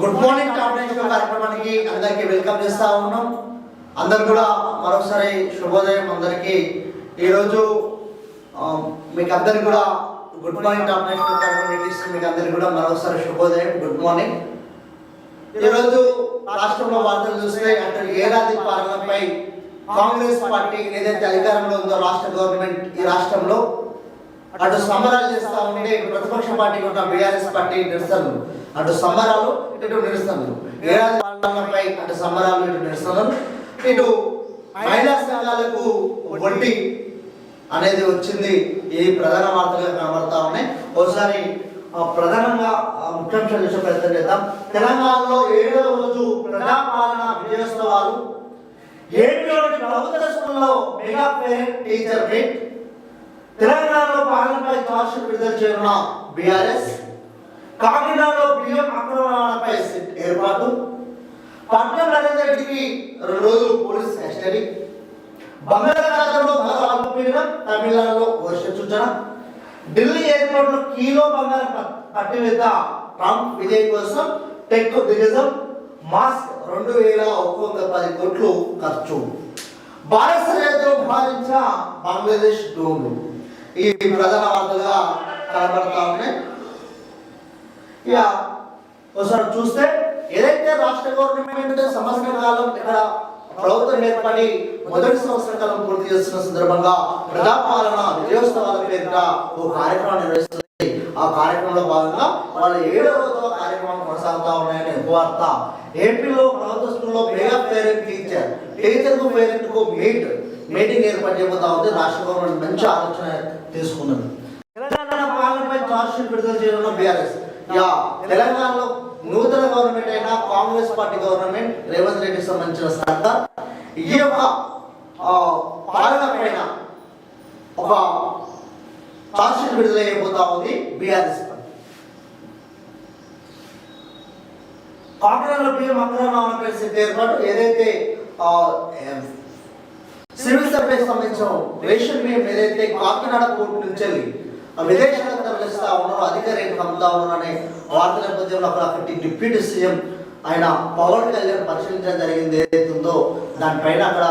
Good morning top show కార్యక్రమానికి అందరికీ welcome చేస్తా ఉన్నాం. అందరు కూడా మరోసారి శుభోదయం అందరికీ. ఈరోజు మీకు అందరికి కూడా గుడ్ మార్నింగ్ టాప్ నైన్ కార్యక్రమం మీకు అందరికి కూడా మరోసారి శుభోదయం. గుడ్ మార్నింగ్ ఈరోజు రాష్ట్రంలో వార్తలు చూస్తే అటు ఏడాది పాలనపై కాంగ్రెస్ పార్టీ ఏదైతే అధికారంలో ఉందో రాష్ట్ర గవర్నమెంట్ ఈ రాష్ట్రంలో అటు సంబరాలు చేస్తా ఉంటే ప్రతిపక్ష పార్టీ ఉన్న బీఆర్ఎస్ పార్టీ నిరసనలు. అటు సంబరాలు ఇటు నిరసనలు ఏడాది పాలనపై అటు సంబరాలు ఇటు నిరసనలు ఇటు మహిళా సంఘాలకు వడ్డీ అనేది వచ్చింది. ఈ ప్రధాన వార్తలుగా కనబడతా ఉన్నాయి. ఒకసారి ప్రధానంగా ఆ, ముఖ్యాంశాలు చూసే ప్రయత్నం చేద్దాం. తెలంగాణలో ఏడవ రోజు ప్రజాపాలన విజయోత్సవాలు. ఏపీలోని ప్రభుత్వ స్కూల్లో మెగా పేరెంట్ టీచర్ మీట్. తెలంగాణలో పాలనపై చార్జ్షీట్ విడుదల చేయనున్న బీఆర్ఎస్. కాకినాడలో బియ్యం అక్రమాలపై ఏర్పాటు. పట్నం నరేంద్ర రెడ్డికి రెండు రోజులు పోలీస్ కస్టడీ బంగాళాఖాతంలో ధర అల్పపీడనం తమిళనాడులో వర్ష సూచన. ఢిల్లీ ఎయిర్పోర్ట్లో కిలో బంగారం ప- పట్టి మీద ట్రంప్ విజయ్ కోసం టెక్ దిగజం మాస్క్ రెండు వేల ఒక వందల పది కోట్లు ఖర్చు. భారత సరిహద్దులో భారించిన బంగ్లాదేశ్ డ్రోన్లు. ఈ ప్రధాన వార్తలుగా కనబడతా ఉన్నాయి. ఇక ఒకసారి చూస్తే ఏదైతే రాష్ట్ర గవర్నమెంట్ సంవత్సర కాలం ఇక్కడ ప్రభుత్వం ఏర్పడి మొదటి సంవత్సర కాలం పూర్తి చేస్తున్న సందర్భంగా ప్రజాపాలన విజయోత్సవాల పేరిట ఓ కార్యక్రమం నిర్వహిస్తుంది. ఆ కార్యక్రమంలో భాగంగా వాళ్ళ ఏడవ కార్యక్రమం కొనసాగుతా ఉన్నాయని వార్త ఏపీలో ప్రభుత్వ స్కూల్లో మెగా పేరెంట్ టీచర్ టీచర్కు పేరెంట్కు మీట్ మీటింగ్ ఏర్పాటు చేయబోతా ఉంది. రాష్ట్ర గవర్నమెంట్ మంచి ఆలోచన తీసుకున్నది. తెలంగాణ పాలనపై చార్జ్షీట్ విడుదల చేయడంలో బీఆర్ఎస్. యా తెలంగాణలో నూతన గవర్నమెంట్ అయినా కాంగ్రెస్ పార్టీ గవర్నమెంట్ రేవంత్ రెడ్డికి సంబంధించిన సర్కార్ ఈ యొక్క పాలన పైన ఒక చార్జ్షీట్ విడుదల అయిపోతా ఉంది బీఆర్ఎస్ కాకినాడలో పిఎం అక్రమణపై ఏర్పాటు ఏదైతే ఎం, సివిల్ సర్వీస్ సంబంధించిన రేషన్ బియ్యం ఏదైతే కాకినాడ కోర్టు నుంచి ఆ విదేశాలకు తరలిస్తా ఉన్నారు అధిక రేటు అమ్ముతా ఉన్నారు అనే వార్త నేపథ్యంలో అక్కడ అక్కడి డిప్యూటీ సీఎం ఆయన పవన్ కళ్యాణ్ పరిశీలించడం జరిగింది. ఏదైతే ఉందో దానిపైన అక్కడ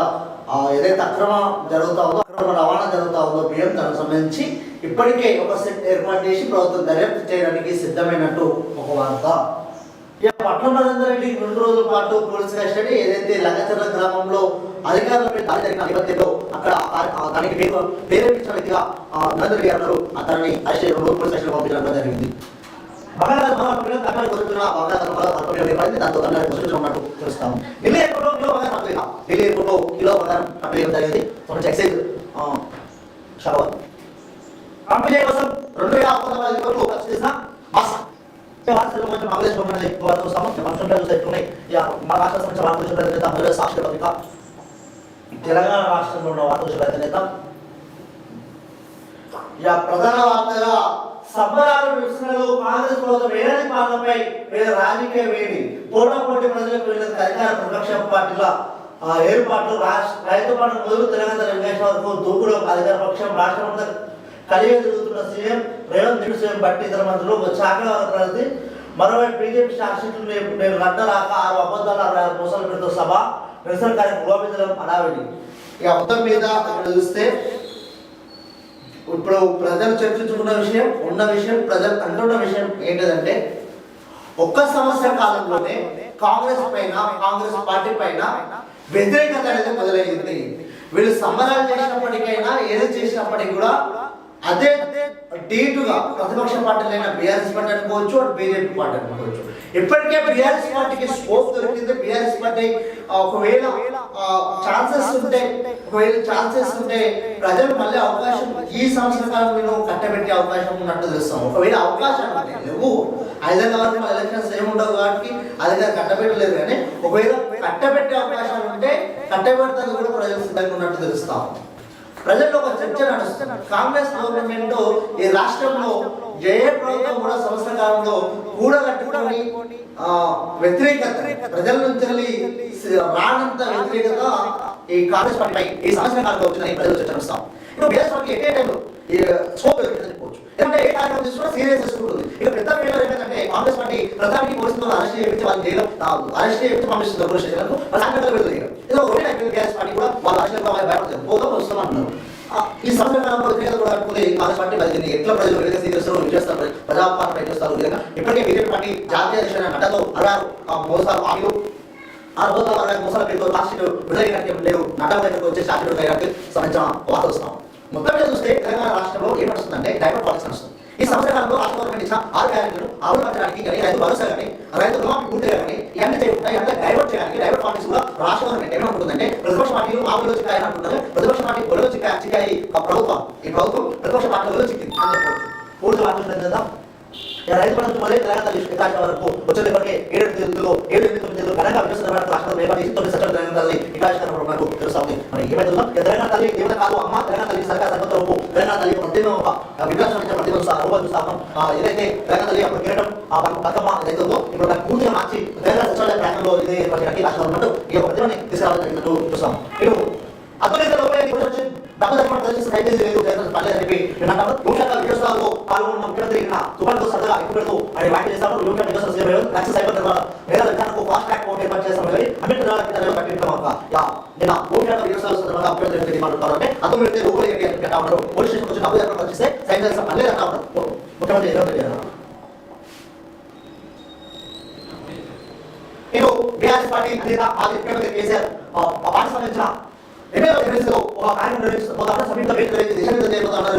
ఏదైతే అక్రమ జరుగుతా ఉందో అక్రమ రవాణా జరుగుతా ఉందో బియ్యం దానికి సంబంధించి ఇప్పటికే ఒక సెట్ ఏర్పాటు చేసి ప్రభుత్వం దర్యాప్తు చేయడానికి సిద్ధమైనట్టు ఒక వార్త. ఇక పట్నం నరేందర్ రెడ్డి రెండు రోజుల పాటు పోలీస్ కస్టడీ. ఏదైతే లగచర్ల గ్రామంలో అధికారులపై దాడి జరిగిన నేపథ్యంలో అక్కడ దానికి పేరు పేరెంటించిన వ్యక్తిగా ఆ, నరేందర్ రెడ్డి గారు అతన్ని అరెస్ట్ చేయడం మూడు పోలీస్ పంపించడం జరిగింది. బంగాళాఖాతంలో దాంతో తమిళనాడు వదులుతూ ఉన్నట్టు ఢిల్లీ ఎయిర్పోర్ట్లో కిలో బంగారం ఢిల్లీ ఎయిర్పోర్ట్లో కిలో బంగారం జరిగింది. సంబంధించి ఎక్సైజ్ కోసం రెండు వేల ఒక వందల ఖర్చు చేసిన ఉన్నాయి. మా రాష్ట్ర సాక్షి పత్రిక తెలంగాణ రాష్ట్రంలో ఉన్న వార్తలు చూసిన ఇక ప్రధాన వార్తగా సంబరాలు విషయంలో కాంగ్రెస్ ప్రభుత్వం ఏడాది పాలనపై వేరే రాజకీయ వేడి. పోటా పోటీ ప్రజలకు వెళ్ళిన అధికార ప్రతిపక్ష పార్టీల ఆ, ఏర్పాట్లు రాష్ట్ర రైతు పండుగ మొదలు తెలంగాణ వెంకటేశ్వర వరకు దూకుడు అధికార పక్షం రాష్ట్రమంతా కలిగే తిరుగుతున్న సీఎం రేవంత్ రెడ్డి సీఎం బట్టి ఇతర మంత్రులు శాఖ ప్రతి మరోవైపు బీజేపీ శాసకులు నేను గంట రాక ఆరు అబద్ధాలు అరవై ఆరు మోసాలు పెడుతూ సభ నిరసన కార్యక్రమం గోపించడం అడావిడి. ఇక మొత్తం మీద ఇక్కడ చూస్తే ఇప్పుడు ప్రజలు చర్చించుకున్న విషయం ఉన్న విషయం ప్రజలు అంటున్న విషయం ఏంటంటే ఒక్క సంవత్సర కాలంలోనే కాంగ్రెస్ పైన కాంగ్రెస్ పార్టీ పైన వ్యతిరేకత అనేది మొదలైంది. వీళ్ళు సంబరాలు చేసినప్పటికైనా ఏది చేసినప్పటికీ కూడా అదే డీటుగా ప్రతిపక్ష పార్టీలైన బీఆర్ఎస్ పార్టీ అనుకోవచ్చు అటు బీజేపీ పార్టీ అనుకోవచ్చు. ఇప్పటికే బీఆర్ఎస్ పార్టీకి స్కోప్ దొరికింది. బీఆర్ఎస్ పార్టీ ఒకవేళ ఛాన్సెస్ ఉంటే ఒకవేళ ఛాన్సెస్ ఉంటే ప్రజలు మళ్ళీ అవకాశం ఈ సంవత్సర కాలంలో కట్టబెట్టే అవకాశం ఉన్నట్టు తెలుస్తాం. ఒకవేళ అవకాశం లేవు. హైదరాబాద్ గవర్నమెంట్ ఎలక్షన్స్ ఏముండవు ఉండవు కాబట్టి అది గారు కట్టబెట్టలేదు కానీ ఒకవేళ కట్టబెట్టే అవకాశం ఉంటే కట్టబెట్టడానికి కూడా ప్రజలు సిద్ధంగా ఉన్నట్టు తెలుస్తాం. ప్రజల్లో ఒక చర్చ నడుస్తుంది. కాంగ్రెస్ గవర్నమెంట్ ఈ రాష్ట్రంలో జయ ప్రభుత్వం కూడా సంవత్సర కాలంలో కూడగట్టుకొని వ్యతిరేకత ప్రజల నుంచి రానంత వ్యతిరేకత ఈ కాంగ్రెస్ పార్టీ ఈ సంవత్సర కాలంలో వచ్చిన ప్రజలు చర్చ నడుస్తాం ఇప్పుడు బీఎస్ పార్టీ ఏ ఎందుకంటే ఏ కార్యక్రమం తీసుకున్నా సీరియస్ తీసుకుంటుంది ఇక పెద్ద పేరు ఏంటంటే కాంగ్రెస్ పార్టీ ప్రధానికి పోలీసులు అరెస్ట్ చేయించి వాళ్ళు జైలు అరెస్ట్ చేయించి పంపిస్తుంది పోలీస్ స్టేషన్లకు వాళ్ళు సాయంత్రం విడుదల చేయడం ఏదో ఒకటి యాక్టివ్ గ్యాస్ పార్టీ కూడా వాళ్ళు అరెస్ట్ భయపడతారు పోతాం వస్తాం అంటున్నారు. ఈ సమయంలో కూడా అనుకుని కాంగ్రెస్ పార్టీ మరి ఎట్లా ప్రజలు విధంగా స్వీకరిస్తారు విజయిస్తారు ప్రజాపాలన ప్రయత్నిస్తారు ఈ విధంగా ఇప్పటికే బీజేపీ పార్టీ జాతీయ అధ్యక్షుడు నడ్డాతో అరవై మోసాలు హామీలు ఆ రోజు మోసాలు పెట్టుకో మోసాల పేరుతో రాష్ట్రీయ విడుదలైనట్టు లేవు. నడ్డా దగ్గరకు వచ్చే శాస్త్రుడు దగ్గరకు సంబంధించిన వార్తలు వస్తాం. మొత్తంగా చూస్తే తెలంగాణ రాష్ట్రంలో ఏం నడుస్తుందంటే డైవర్ట్ పాలసీ నడుస్తుంది. ఈ సంవత్సర కాలంలో రాష్ట్ర గవర్నమెంట్ ఇచ్చిన ఆరు గ్యారెంటీలు అమలు పరచడానికి కానీ రైతు భరోసా కానీ రైతు రుణమాఫీ పూర్తి కానీ ఇవన్నీ చేయకుండా ఇవన్నీ డైవర్ట్ చేయడానికి డైవర్ట్ పాలసీస్ కూడా రాష్ట్ర గవర్నమెంట్ ఏమనుకుంటుందంటే ప్రతిపక్ష పార్టీలు మామూలు చిక్కాయని అనుకుంటారు. ప్రతిపక్ష పార్టీ గొడవ చిక్కా చిక్కాయి ప్రభుత్వం. ఈ ప్రభుత్వం ప్రతిపక్ష పార్టీలలో చిక్కింది. అని చెప్పవచ్చు పూర్తి మాట్లాడుతుంది కదా. రైతు బంధు మొదలై తెలంగాణ వికాసం వరకు వచ్చే వచ్చేటప్పటికే ఏడు తేదీలో ఏడు ఎనిమిది తొమ్మిది తేదీలో ఘనంగా విభజన రాష్ట్రంలో ఏర్పాటు చేసి తొమ్మిది సెప్టెంబర్ తెలంగాణ తల్లి వికాసం వరకు తెలుస్తుంది. మరి ఏమైతుందో తెలంగాణ తల్లి దేవత కాదు అమ్మ తెలంగాణ తల్లి సర్కార్ సంగతి వరకు తెలంగాణ తల్లి ప్రత్యేక ఒక వికాసం ఇచ్చే ప్రతి రూపాయలు చూస్తాము. ఏదైతే తెలంగాణ తల్లి అప్పుడు కిరటం ఆ బతుకమ్మ ఏదైతే ఉందో ఇప్పుడు దాన్ని పూర్తిగా మార్చి తెలంగాణ సచివాలయ ప్రాంతంలో ఇదే ఏర్పాటు రాష్ట్రంలో ఉన్నట్టు ఈ యొక్క ప్రతిభని తీసుకురావడం జరిగినట్టు చూస్తాం ఇప్పుడు అద్భుత లోపల ఇప్పుడు వచ్చి డబ్బు లేదు పర్లేదు అని చెప్పి విజయోత్సవాల్లో పాల్గొన్న ముఖ్యమంత్రి నిన్న సరదాగా ఎక్కువ పెడుతూ విజయోత్సవం లక్ష సైబర్ లేదా విధానంకు ఫాస్ట్ ట్రాక్ కోర్టు ఏర్పాటు చేస్తాం కానీ అంబేద్కర్ గారి కింద ఒక యా నిన్న విజయోత్సవాల సందర్భంగా మాట్లాడుతారు అంటే పెడితే రూపాయలు పోలీస్ స్టేషన్ వచ్చి ఏర్పాటు చేస్తే సైన్ చేస్తాం ముఖ్యమంత్రి బీఆర్ఎస్ పార్టీ అధినేత మాజీ ముఖ్యమంత్రి కేసీఆర్ పార్టీ సంబంధించిన ఎన్నో ఎమ్మెల్యేస్లో ఒక కార్యం నిర్వహిస్తూ మొదట సమీప భేటీ దేశంలో జరుగుతున్నారు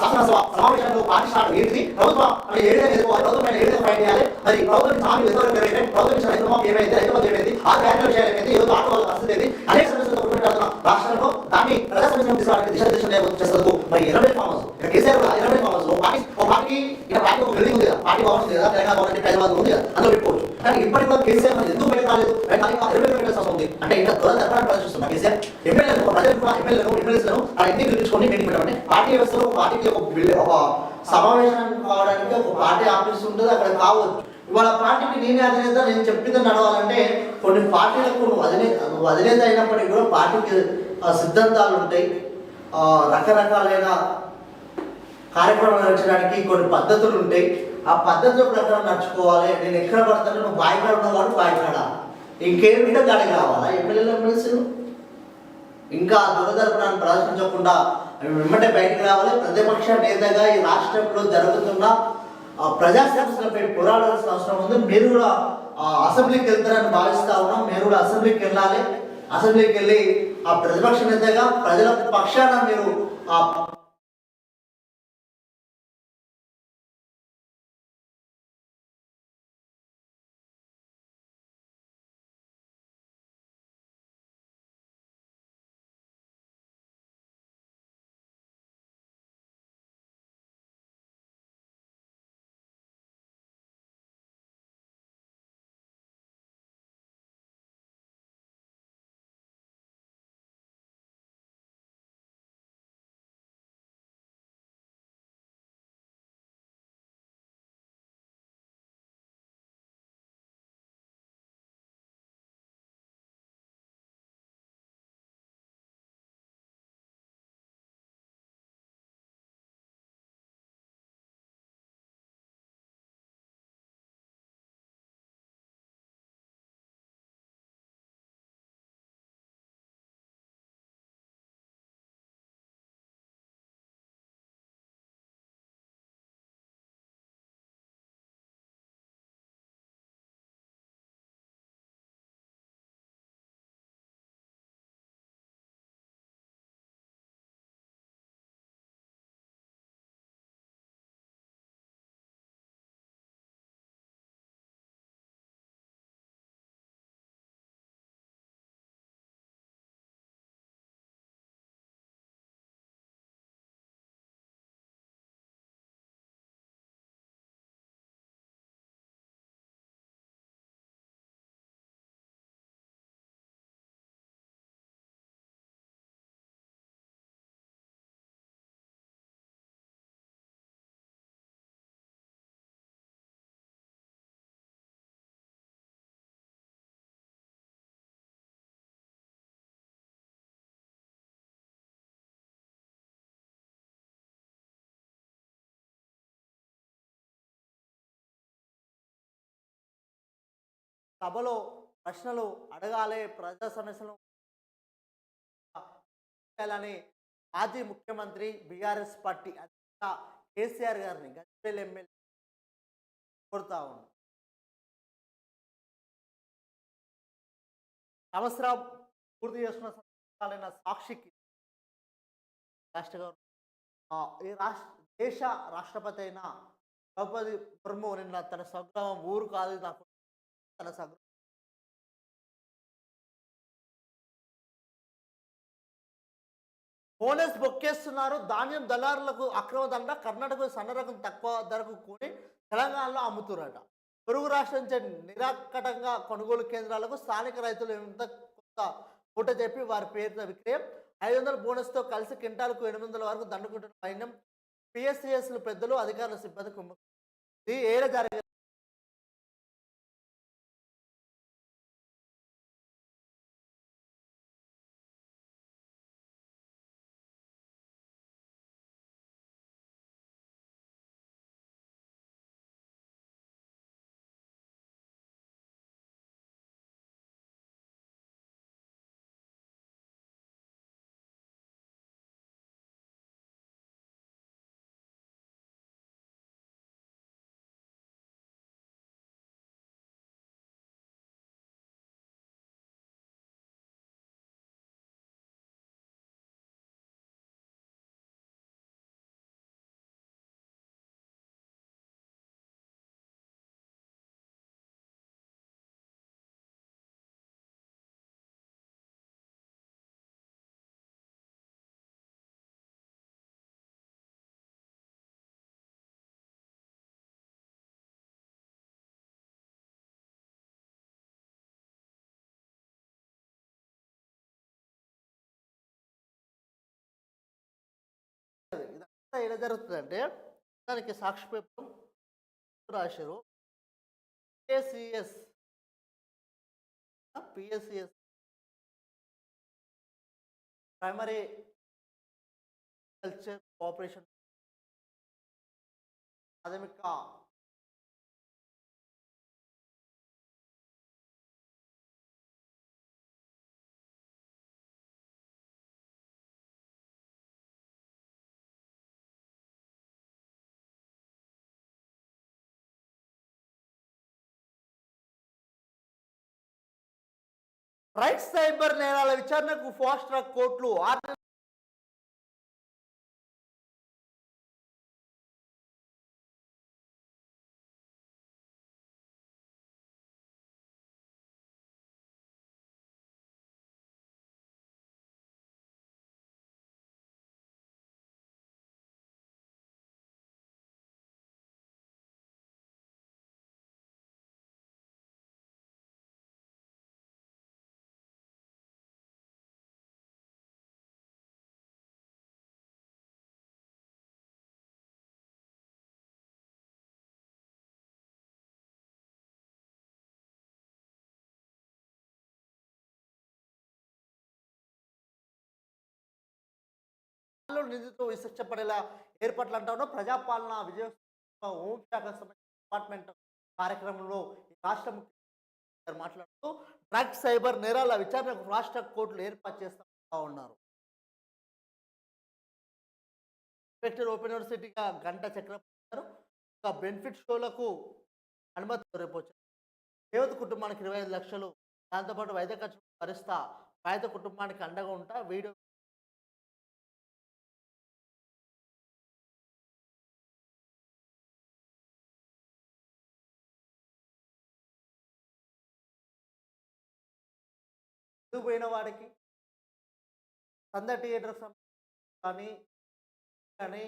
శాసనసభ సమావేశంలో పార్టీ ఏంటి ప్రభుత్వం అంటే ఏ ఎదుర్కోవాలి ప్రభుత్వం పైన ఫైన్ చేయాలి మరి ప్రభుత్వం హామీ ఎంతవరకు ప్రభుత్వం ఇచ్చిన రైతు ఏమైంది రైతు ఏమైంది ఆ గ్యారెంటీ చేయాలి ఏదో ఆటో వాళ్ళ పరిస్థితి అనేక సమస్యలతో కొట్టుకుంటున్న రాష్ట్రంలో దాన్ని ప్రజా సమస్యలు తీసుకోవడానికి దిశ దిశ చేసేందుకు మరి ఇరవై ఫార్మర్స్ ఇక్కడ కేసీఆర్ కూడా ఇరవై ఫార్మర్స్లో పార్టీ ఒక పార్టీ ఇక్కడ పార్టీ ఒక బిల్డింగ్ ఉంది కదా పార్టీ భవన్ ఉంది కదా తెలంగాణ భవన్ అంటే హైదరాబాద్ ఉంది కదా అందులో పెట్టుకోవచ్చు కానీ ఇప్పటికి కూడా కేసీఆర్ మరి ఎందుకు బయట రాలేదు బయట రాలేదు, ఇరవై వేల వేల సంవత్సరం ఉంది అంటే ఇంకా త్వరగా జరపడానికి ప్రదర్శిస్తున్నా కేసీఆర్ ఎమ్మెల్యేలు ఎమ్మెల్యేలను ఎమ్మెల్యేలను ఆ ఇంటికి పిలిపించుకొని మీటింగ్ పెట్టమంటే పార్టీ వ్యవస్థలో పార్టీకి ఒక ఒక సమావేశం కావడానికి ఒక పార్టీ ఆఫీస్ ఉంటుంది అక్కడ కావచ్చు ఇవాళ పార్టీకి నేనే అధినేత నేను చెప్పింది నడవాలంటే కొన్ని పార్టీలకు నువ్వు అధినేత నువ్వు అధినేత అయినప్పటికీ కూడా పార్టీకి సిద్ధాంతాలు ఉంటాయి. రకరకాలైన కార్యక్రమాలు నడచడానికి కొన్ని పద్ధతులు ఉంటాయి. ఆ పద్ధతుల ప్రకారం నడుచుకోవాలి. నేను ఎక్కడ పడతాను నువ్వు బాయికాడ ఉన్నవాడు బాయికాడ. ఇంకేమిటో గాడికి రావాలా ఎమ్మెల్యేలు ఎమ్మెల్సీలు? ఇంకా దురదర్పణాన్ని ప్రదర్శించకుండా వెంబడే బయటకు రావాలి. ప్రతిపక్ష నేతగా ఈ రాష్ట్రంలో జరుగుతున్న ఆ, ప్రజా సమస్యలపై పోరాడాల్సిన అవసరం ఉంది. మీరు కూడా ఆ, అసెంబ్లీకి వెళ్తారని భావిస్తా ఉన్నాం. మీరు కూడా అసెంబ్లీకి వెళ్ళాలి. అసెంబ్లీకి వెళ్ళి ఆ ప్రతిపక్ష నేతగా ప్రజల పక్షాన మీరు ఆ సభలో ప్రశ్నలు అడగాలి ప్రజా సమస్యలు చేయాలని మాజీ ముఖ్యమంత్రి బీఆర్ఎస్ పార్టీ అధ్యక్ష కేసీఆర్ గారిని గజ్వేల్ ఎమ్మెల్యే కోరుతా ఉన్నాం. సంవత్సరం పూర్తి చేసుకున్న సందర్భాలైన సాక్షికి రాష్ట్ర గవర్నమెంట్ ఈ రాష్ట్ర దేశ రాష్ట్రపతి అయిన ద్రౌపది ముర్ము నిన్న తన స్వగ్రామం ఊరు కాదు నాకు తన స్వగ్రామం బోనస్ బొక్కేస్తున్నారు. ధాన్యం దళారులకు అక్రమ దండ కర్ణాటక సన్న రకం తక్కువ ధరకు కొని తెలంగాణలో అమ్ముతున్నారట పొరుగు రాష్ట్రం నుంచి నిరాకటంగా కొనుగోలు కేంద్రాలకు స్థానిక రైతులు ఎంత కొంత పూట చెప్పి వారి పేరుతో విక్రయం. ఐదు వందల బోనస్తో కలిసి కింటాలకు ఎనిమిది వందల వరకు దండుకుంటున్న వైన్యం పిఎస్సిఎస్లు పెద్దలు అధికారుల సిబ్బంది కుమ్మ ఇది ఏడ ఏం ఎలా జరుగుతుందంటే దానికి సాక్షి పేపర్ రాశారు. PSCS PSCS primary culture cooperation ప్రాథమిక రైట్ సైబర్ నేరాల విచారణకు ఫాస్ట్ ట్రాక్ కోర్టులు ఆరు నిధులతో విశిష్టపడేలా ఏర్పాట్లు అంటాను ప్రజాపాలన విజయ హోంశాఖ సంబంధించిన డిపార్ట్మెంట్ కార్యక్రమంలో రాష్ట్ర ముఖ్యమంత్రి మాట్లాడుతూ డ్రగ్స్ సైబర్ నేరాల విచారణకు రాష్ట్ర కోర్టులు ఏర్పాటు చేస్తా ఉన్నారు. ఇన్స్పెక్టర్ ఓపెన్ యూనివర్సిటీగా గంట చక్రం ఒక బెనిఫిట్ షోలకు అనుమతి రేపు వచ్చారు దేవత కుటుంబానికి ఇరవై ఐదు లక్షలు. దాంతోపాటు వైద్య ఖర్చు భరిస్తా పేద కుటుంబానికి అండగా ఉంటా వీడియో ఎందుకు పోయిన వాడికి? సంద థియేటర్ కానీ కానీ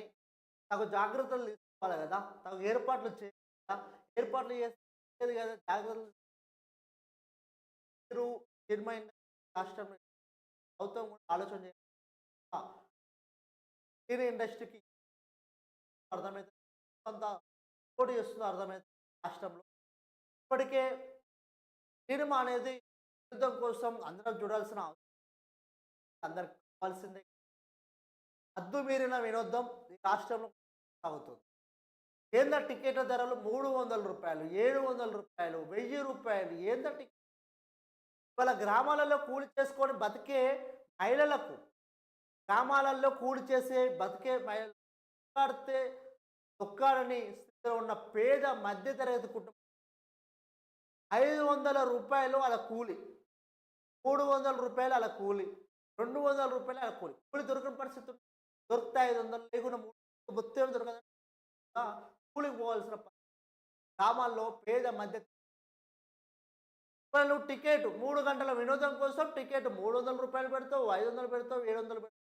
తగు జాగ్రత్తలు తీసుకోవాలి కదా? తగు ఏర్పాట్లు చేయాలి ఏర్పాట్లు చేసేది కదా? జాగ్రత్తలు మీరు సినిమా ఇండస్ట్రీ ప్రభుత్వం కూడా ఆలోచన చేయాలి సినీ ఇండస్ట్రీకి అర్థమవుతుంది కొంత పోటీ చేస్తుందో అర్థమవుతుంది రాష్ట్రంలో. ఇప్పటికే సినిమా అనేది యుద్ధం కోసం అందరం చూడాల్సిన అవసరం అందరికి కావాల్సిందే. అద్దుమీరిన వినోదం ఈ రాష్ట్రంలో సాగుతుంది. కేంద్ర టికెట్ల ధరలు మూడు వందల రూపాయలు ఏడు వందల రూపాయలు వెయ్యి రూపాయలు ఏంద టికెట్ ఇవాళ గ్రామాలలో కూలి చేసుకొని బతికే మహిళలకు గ్రామాలలో కూలి చేసే బతికే మహిళలు తొక్కాడని స్థితిలో ఉన్న పేద మధ్యతరగతి కుటుంబం ఐదు వందల రూపాయలు అలా కూలి. మూడు వందల రూపాయలు అలా కూలి రెండు వందల రూపాయలు అలా కూలి. కూలి దొరకని పరిస్థితి దొరుకుతాయి ఐదు వందలు లేకుండా మూడు మొత్తం దొరకదు. కూలికి పోవాల్సిన గ్రామాల్లో పేద మధ్య నువ్వు టికెట్ మూడు గంటల వినోదం కోసం టికెట్ మూడు వందల రూపాయలు పెడతావు ఐదు వందలు పెడతావు ఏడు వందలు పెడతావు.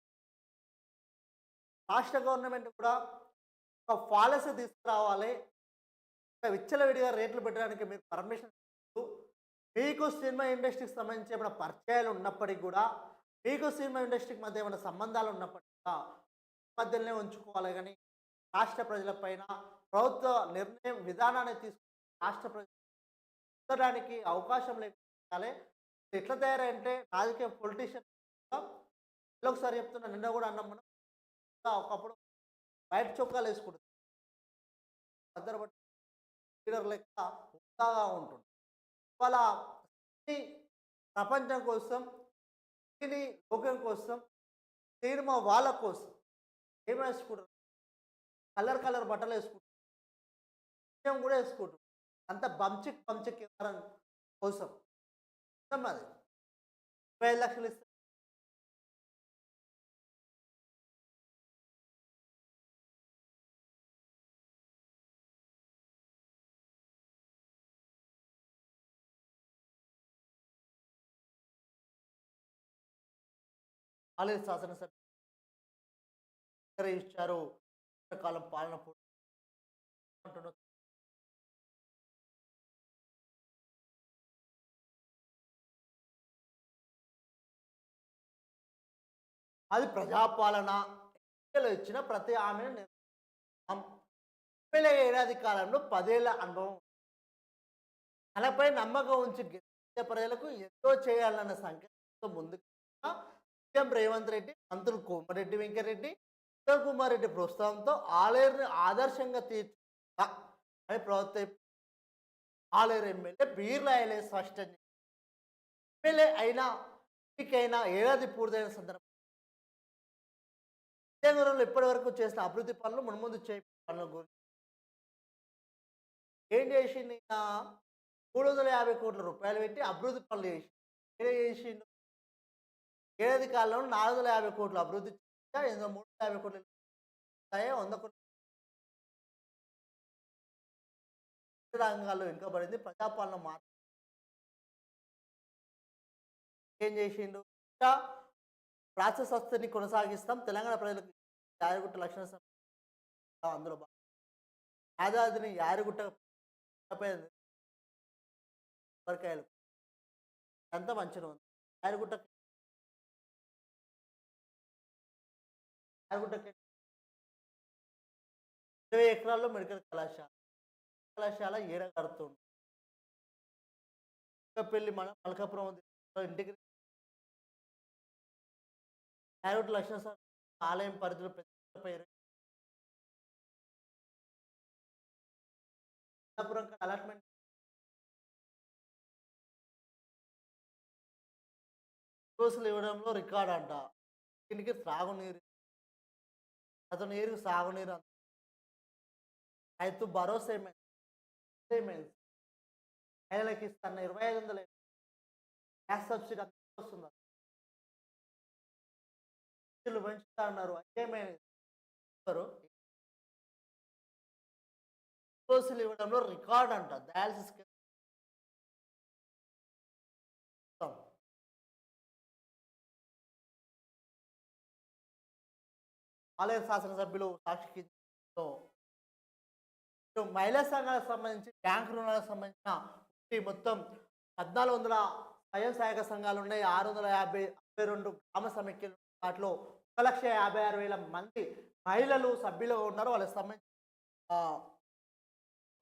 రాష్ట్ర గవర్నమెంట్ కూడా ఒక పాలసీ తీసుకురావాలి. విచ్చలవిడిగా రేట్లు పెట్టడానికి మీరు పర్మిషన్ మీకు సినిమా ఇండస్ట్రీకి సంబంధించి ఏమైనా పరిచయాలు ఉన్నప్పటికీ కూడా మీకు సినిమా ఇండస్ట్రీకి మధ్య ఏమైనా సంబంధాలు ఉన్నప్పటికీ కూడా మధ్యలోనే ఉంచుకోవాలి కానీ రాష్ట్ర ప్రజలపైన ప్రభుత్వ నిర్ణయం విధానాన్ని తీసుకుని రాష్ట్ర ప్రజలకి అవకాశం లేకపోతే ఎట్లా తయారంటే రాజకీయ పొలిటీషియన్ ఒకసారి చెప్తున్నా నిన్న కూడా అన్నాం మనం ఒకప్పుడు బయట చొక్కాలు వేసుకుంటుంది అందరు బట్టి లీడర్ లెక్క హుందాగా ఉంటుంది వాళ్ళ ప్రపంచం కోసం స్త్రీని లోకం కోసం సినిమా వాళ్ళ కోసం. ఏం వేసుకుంటారు? కలర్ కలర్ బట్టలు వేసుకుంటారు. కూడా వేసుకుంటారు. అంత బంచిక్ బంచిక్ కోసం. అది ఇరవై లక్షలు ఇస్తే ఆలయ శాసనసభ ఇచ్చారు కాలం పాలన పూర్తి అది ప్రజాపాలన. ఇచ్చిన ప్రతి ఆమె ఎమ్మెల్యే ఏడాది కాలంలో పదేళ్ళ అనుభవం. తనపై నమ్మకం ఉంచి ప్రజలకు ఎంతో చేయాలన్న సంకల్పంతో ముందుకు సీఎం రేవంత్ రెడ్డి మంత్రులు కోమరెడ్డి వెంకరెడ్డి ఉత్తమ్ కుమార్ రెడ్డి ప్రోత్సాహంతో ఆలయర్ని ఆదర్శంగా తీర్చా అని ప్రభుత్వం ఆలయ ఎమ్మెల్యే బీర్లాయలే స్పష్టం ఎమ్మెల్యే అయినా ఎన్నికైనా ఏడాది పూర్తయిన సందర్భం విజయనగరంలో ఇప్పటి వరకు చేసిన అభివృద్ధి పనులు మున్ముందు చే పనుల గురించి ఏం చేసింది మూడు వందల యాభై కోట్ల రూపాయలు పెట్టి అభివృద్ధి పనులు చేసి ఏం చేసిండు? ఏడాది కాలంలో నాలుగు వందల యాభై కోట్లు అభివృద్ధి చేశా, మూడు వందల యాభై కోట్లు వంద కోట్లు రంగాల్లో వెనుకబడింది. ప్రజాపాలన మార్పు ఏం చేసిండు? ఇంకా ప్రాసెస్ కొనసాగిస్తాం. తెలంగాణ ప్రజలకు యాదగిరిగుట్ట లక్షణ అందులో భాగం. యాదాద్రిని కొబ్బరికాయలు అంతా మంచిగా ఉంది. యాదగిరిగుట్ట ఇరవై ఎకరాల్లో మెడికల్ కళాశాల. కళాశాల ఏడ కడుతుంది పెళ్ళి మన మల్కాపురం ఇంటికి యాదగిరిగుట్ట లక్షణ ఆలయం పరిధిలో పెద్ద పేరు. అలాట్మెంట్ డోసులు ఇవ్వడంలో రికార్డ్ అంట. దీనికి త్రాగునీరు అతను నీరు సాగునీరు అంత. రైతు భరోసా ఏమైంది? ఏమైంది? మహిళలకు ఇస్తున్న ఇరవై ఐదు వందల గ్యాస్ సబ్సిడీ అంత వస్తుంది? పెంచుతా ఉన్నారు ఏమైంది? డోసులు ఇవ్వడంలో రికార్డ్ అంట. డయాలసిస్ ఆలయ శాసనసభ్యులు సాక్షికి మహిళా సంఘాలకు సంబంధించి బ్యాంకు రుణాలకు సంబంధించిన మొత్తం పద్నాలుగు వందల స్వయం సహాయక సంఘాలు ఉన్నాయి. ఆరు వందల యాభై అరవై రెండు గ్రామ సమైక్యలు వాటిలో ఒక లక్ష యాభై ఆరు వేల మంది మహిళలు సభ్యులుగా ఉన్నారో. వాళ్ళకి సంబంధించిన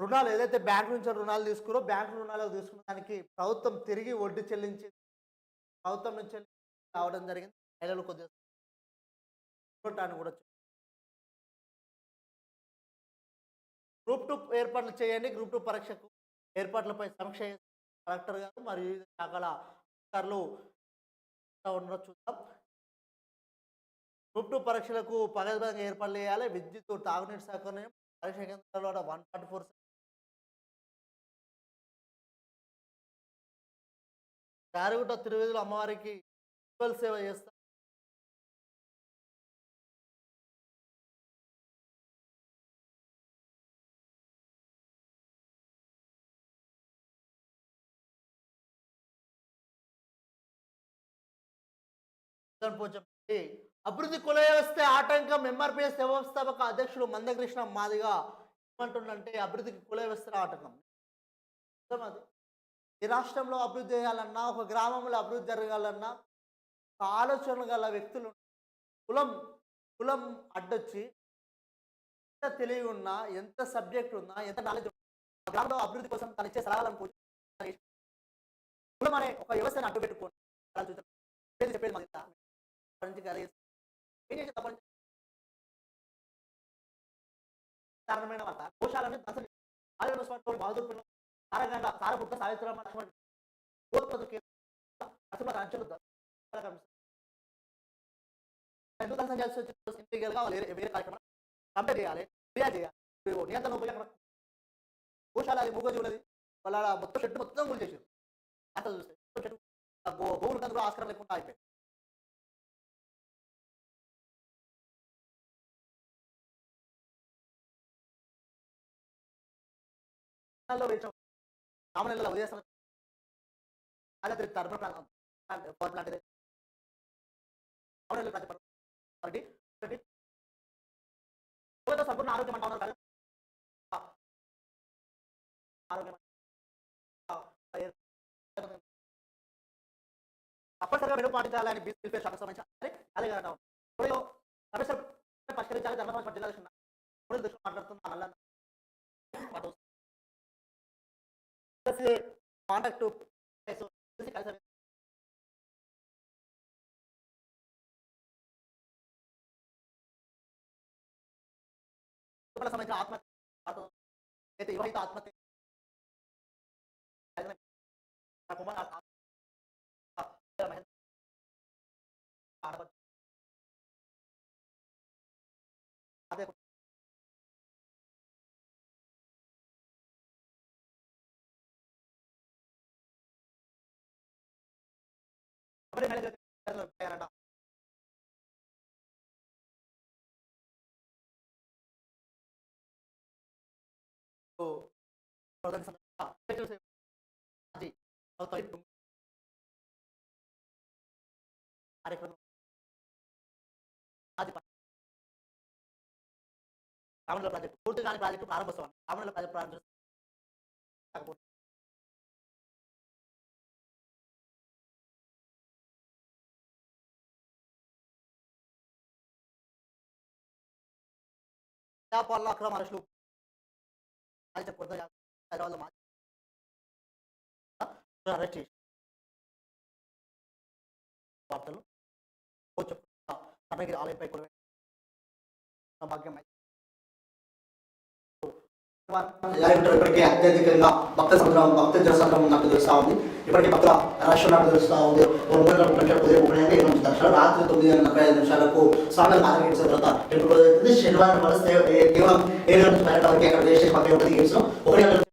రుణాలు ఏదైతే బ్యాంకు నుంచి రుణాలు తీసుకురో బ్యాంకు రుణాలు తీసుకున్న దానికి ప్రభుత్వం తిరిగి వడ్డీ చెల్లించి ప్రభుత్వం నుంచి రావడం జరిగింది. మహిళలు కొద్దిగా చూడటానికి కూడా గ్రూప్ టూ ఏర్పాట్లు చేయండి. గ్రూప్ టూ పరీక్షకు ఏర్పాట్లపై సమీక్ష కలెక్టర్ గారు మరియు వివిధ శాఖల అధికారులు ఉండడం చూద్దాం. గ్రూప్ టూ పరీక్షలకు పగడబంగా ఏర్పాట్లు చేయాలి. విద్యుత్ తాగునీటి సౌకర్యం పరీక్ష కేంద్రాల్లో one forty four Charugutta Tiruvedulu అమ్మవారికి సేవ చేస్తారు పోచంపల్లి అభివృద్ధి కుల వ్యవస్థ ఆటంకం ఎంఆర్పిఎస్ వ్యవస్థాపక అధ్యక్షుడు మందకృష్ణ మాదిగా ఏమంటుండంటే అభివృద్ధికి కుల వ్యవస్థ ఆటంకం. నిజం అది ఈ రాష్ట్రంలో అభివృద్ధి చేయాలన్నా ఒక గ్రామంలో అభివృద్ధి జరగాలన్నా ఒక ఆలోచన గల వ్యక్తులు కులం కులం అడ్డొచ్చి ఎంత తెలివి ఉన్నా ఎంత సబ్జెక్ట్ ఉన్నా ఎంత నాలెడ్జ్ ఉన్నా గ్రామంలో అభివృద్ధి కోసం తను ఇచ్చే సలహాలను కులం అనే ఒక వ్యవస్థను అడ్డు పెట్టుకోండి చెప్పేది మాకు నుంచి గాలి కారణమైన వార్త. కోశాలని దశ ఆదివారం స్వామి బహదూర్ సారగంట సారపుట్ట సావిత్రమ్మ లక్ష్మణ్. ఎందుకు దర్శనం చేయాల్సి వచ్చి ఇంటికి కావాలి? వేరే కార్యక్రమం. చేయాలి. చేయాలి. నియంత్రణ అది మూగజీవులది వాళ్ళ మొత్తం చెట్టు మొత్తం కూల్ చేసారు అంత చూస్తే చెట్టు గోవులు కందులో ఆస్కారం లేకుండా అయిపోయింది నెలలో వేసాం రామ నెలలో ఉదయం అదే టర్బన్ ప్రాంతం పవర్ ప్లాంట్ ఇది ప్రతి ఒకటి సంపూర్ణ ఆరోగ్యం అంటా ఉన్నారు ఆరోగ్యం ఆ, తప్పనిసరిగా మెరుగు పాటించాలని బీసీ శాఖ సంబంధించి అలాగే అంటాం ఇప్పుడు సమస్య పరిష్కరించాలి ధర్మపక్ష జిల్లా దృష్టి మాట్లాడుతున్నా మళ్ళీ కాంటాక్ట్ కలిసి సంబంధించిన ఆత్మహత్య అయితే వివాహిత ఆత్మహత్య నా కుమార్ ఆ- ఆ- ప- రామనగర్ ప్రాజెక్టు పూర్తి కాని ప్రాజెక్టు ప్రారంభోత్సవం రామనగర్ ప్రాజెక్టు ప్రారంభ కాకపోతే వ్యాపారాల్లో అక్రమ అరెస్టులు హైదరాబాద్లో మా అరెస్ట్ చేసి వార్తలు ఓ కర్ణగిరి ఆలయంపై కూడా భాగ్యమై ఇప్పటికీ అత్యధికంగా భక్త సంద్రం భక్త జనసంద్రం ఉన్నట్టు తెలుస్తా ఉంది. ఇప్పటికీ భక్తుల రష్ ఉన్నట్టు తెలుస్తా ఉంది. ఓ ఉదయం ఒకటి రాత్రి తొమ్మిది గంటల ముప్పై ఐదు నిమిషాలకు స్వామి ఆరోగ్యం తర్వాత టెంపుల్ శనివారం వస్తే కేవలం ఏడు గంటల పన్నెండు వరకు అక్కడ వేస్ట్ పక్కన ఉంటుంది గేమ్స్ ఒకటి